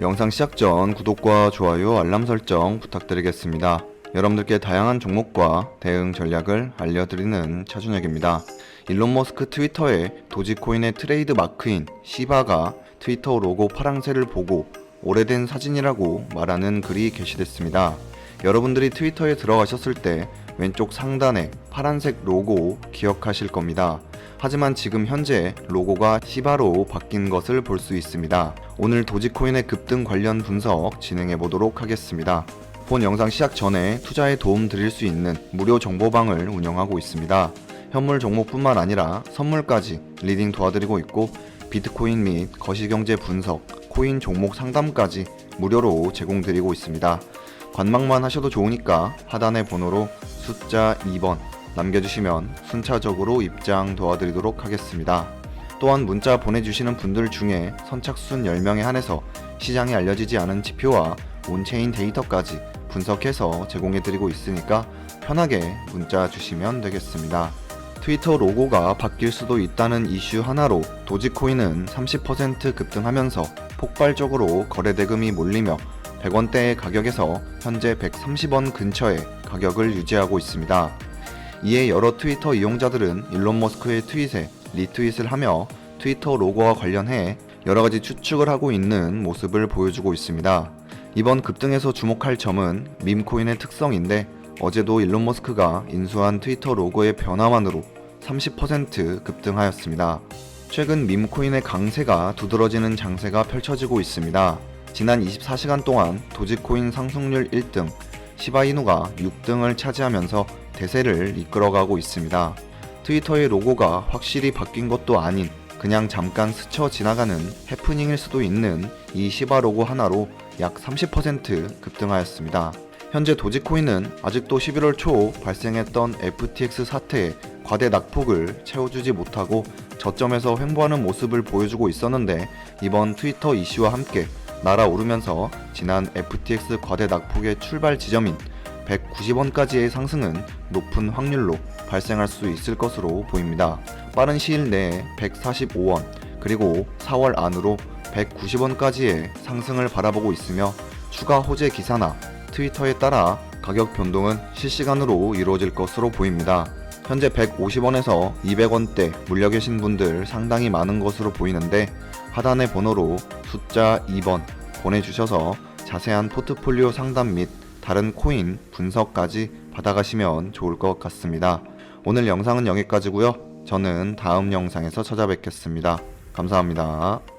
영상 시작 전 구독과 좋아요, 알람 설정 부탁드리겠습니다. 여러분들께 다양한 종목과 대응 전략을 알려드리는 차준혁입니다. 일론 머스크 트위터에 도지코인의 트레이드 마크인 시바가 트위터 로고 파랑새를 보고 오래된 사진이라고 말하는 글이 게시됐습니다. 여러분들이 트위터에 들어가셨을 때 왼쪽 상단에 파란색 로고 기억하실 겁니다. 하지만 지금 현재 로고가 시바로 바뀐 것을 볼 수 있습니다. 오늘 도지코인의 급등 관련 분석 진행해 보도록 하겠습니다. 본 영상 시작 전에 투자에 도움 드릴 수 있는 무료 정보방을 운영하고 있습니다. 현물 종목뿐만 아니라 선물까지 리딩 도와드리고 있고 비트코인 및 거시경제 분석, 코인 종목 상담까지 무료로 제공드리고 있습니다. 관망만 하셔도 좋으니까 하단의 번호로 숫자 2번 남겨주시면 순차적으로 입장 도와드리도록 하겠습니다. 또한 문자 보내주시는 분들 중에 선착순 10명에 한해서 시장에 알려지지 않은 지표와 온체인 데이터까지 분석해서 제공해드리고 있으니까 편하게 문자 주시면 되겠습니다. 트위터 로고가 바뀔 수도 있다는 이슈 하나로 도지코인은 30% 급등하면서 폭발적으로 거래 대금이 몰리며 100원대의 가격에서 현재 130원 근처의 가격을 유지하고 있습니다. 이에 여러 트위터 이용자들은 일론 머스크의 트윗에 리트윗을 하며 트위터 로고와 관련해 여러 가지 추측을 하고 있는 모습을 보여주고 있습니다. 이번 급등에서 주목할 점은 밈코인의 특성인데 어제도 일론 머스크가 인수한 트위터 로고의 변화만으로 30% 급등하였습니다. 최근 밈코인의 강세가 두드러지는 장세가 펼쳐지고 있습니다. 지난 24시간 동안 도지코인 상승률 1등, 시바이누가 6등을 차지하면서 대세를 이끌어가고 있습니다. 트위터의 로고가 확실히 바뀐 것도 아닌 그냥 잠깐 스쳐 지나가는 해프닝일 수도 있는 이 시바 로고 하나로 약 30% 급등하였습니다. 현재 도지코인은 아직도 11월 초 발생했던 FTX 사태에 과대 낙폭을 채워주지 못하고 저점에서 횡보하는 모습을 보여주고 있었는데 이번 트위터 이슈와 함께 날아오르면서 지난 FTX 과대 낙폭의 출발 지점인 190원까지의 상승은 높은 확률로 발생할 수 있을 것으로 보입니다. 빠른 시일 내에 145원 그리고 4월 안으로 190원까지의 상승을 바라보고 있으며 추가 호재 기사나 트위터에 따라 가격 변동은 실시간으로 이루어질 것으로 보입니다. 현재 150원에서 200원대 물려 계신 분들 상당히 많은 것으로 보이는데 하단의 번호로 숫자 2번 보내주셔서 자세한 포트폴리오 상담 및 다른 코인 분석까지 받아가시면 좋을 것 같습니다. 오늘 영상은 여기까지고요. 저는 다음 영상에서 찾아뵙겠습니다. 감사합니다.